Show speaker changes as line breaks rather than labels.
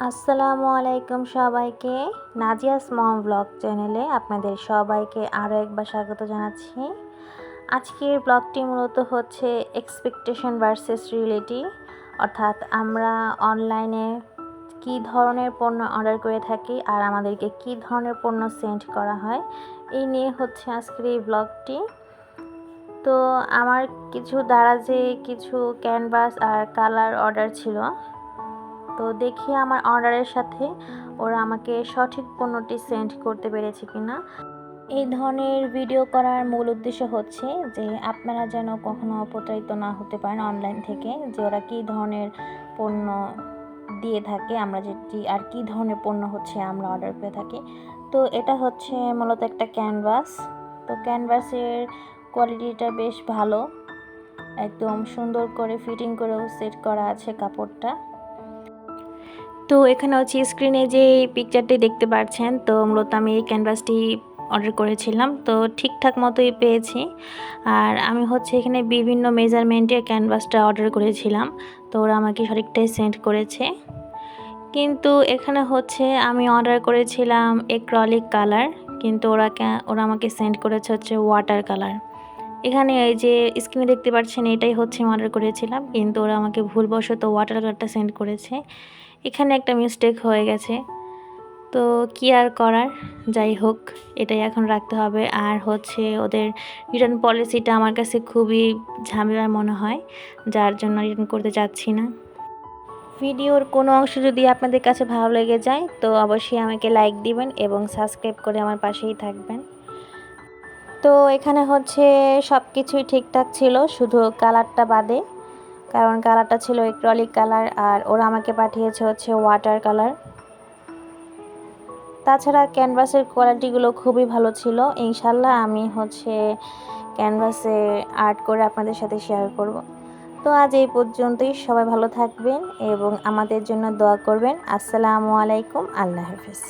আসসালামু আলাইকুম সবাইকে নাজিয়াস মম ব্লগ চ্যানেলে আপনাদের সবাইকে আরও একবার স্বাগত জানাচ্ছি। আজকের ব্লগটি মূলত হচ্ছে এক্সপেকটেশন ভার্সেস রিয়েলিটি অর্থাৎ আমরা অনলাইনে কী ধরনের পণ্য অর্ডার করে থাকি আর আমাদেরকে কী ধরনের পণ্য সেন্ড করা হয়, এই নিয়ে হচ্ছে আজকের এই ব্লগটি। তো আমার কিছু দারাজে কিছু ক্যানভাস আর কালার অর্ডার ছিল তো দেখি আমার অর্ডারের সাথে ওরা আমাকে সঠিক পণ্যটি সেন্ড করতে পেরেছে কিনা। এই ধরনের ভিডিও করার মূল উদ্দেশ্য হচ্ছে যে আপনারা যেন কখনো প্রতারিত না হতে পারেন অনলাইন থেকে, যে ওরা কী ধরনের পণ্য দিয়ে থাকে, আমরা যেটি আর কী ধরনের পণ্য হচ্ছে আমরা অর্ডার করে থাকি। তো এটা হচ্ছে মূলত একটা ক্যানভাস তো ক্যানভাসের কোয়ালিটিটা বেশ ভালো। একদম সুন্দর করে ফিটিং করেও সেট করা আছে কাপড়টা। তো এখানে হচ্ছে স্ক্রিনে যে পিকচারটি দেখতে পাচ্ছেন তো মূলত আমি এই ক্যানভাসটি অর্ডার করেছিলাম। তো ঠিকঠাক মতোই পেয়েছি। আর আমি হচ্ছে এখানে বিভিন্ন মেজারমেন্টের ক্যানভাসটা অর্ডার করেছিলাম, তো ওরা আমাকে সঠিকটাই সেন্ড করেছে। কিন্তু এখানে হচ্ছে আমি অর্ডার করেছিলাম এক্রলিক কালার কিন্তু ওরা ওরা আমাকে সেন্ড করেছে হচ্ছে ওয়াটার কালার এখানে এই যে স্ক্রিনে দেখতে পাচ্ছেন, এটাই হচ্ছে আমি অর্ডার করেছিলাম, কিন্তু ওরা আমাকে ভুলবশত ওয়াটার কালারটা সেন্ড করেছে। এখানে একটা মিস্টেক হয়ে গেছে। তো কি আর করার? যাই হোক, এটাই এখন রাখতে হবে। আর হচ্ছে ওদের রিটার্ন পলিসিটা আমার কাছে খুবই ঝামেলার মনে হয়, যার জন্য রিটার্ন করতে চাচ্ছি না। ভিডিওর কোনো অংশ যদি আপনাদের কাছে ভালো লেগে যায়, তো অবশ্যই আমাকে লাইক দিবেন এবং সাবস্ক্রাইব করে আমার পাশেই থাকবেন। তো এখানে হচ্ছে সব কিছুই ঠিকঠাক ছিল, শুধু কালারটা বাদে, কারণ কালারটা ছিল এক্রলিক কালার আর ওরা আমাকে পাঠিয়েছে হচ্ছে ওয়াটার কালার। তাছাড়া ক্যানভাসের কোয়ালিটিগুলো খুবই ভালো ছিল ইনশাল্লাহ আমি হচ্ছে ক্যানভাসে আর্ট করে আপনাদের সাথে শেয়ার করব। তো আজ এই পর্যন্তই, সবাই ভালো থাকবেন এবং আমাদের জন্য দোয়া করবেন। আসসালামু আলাইকুম, আল্লাহ হাফিজ।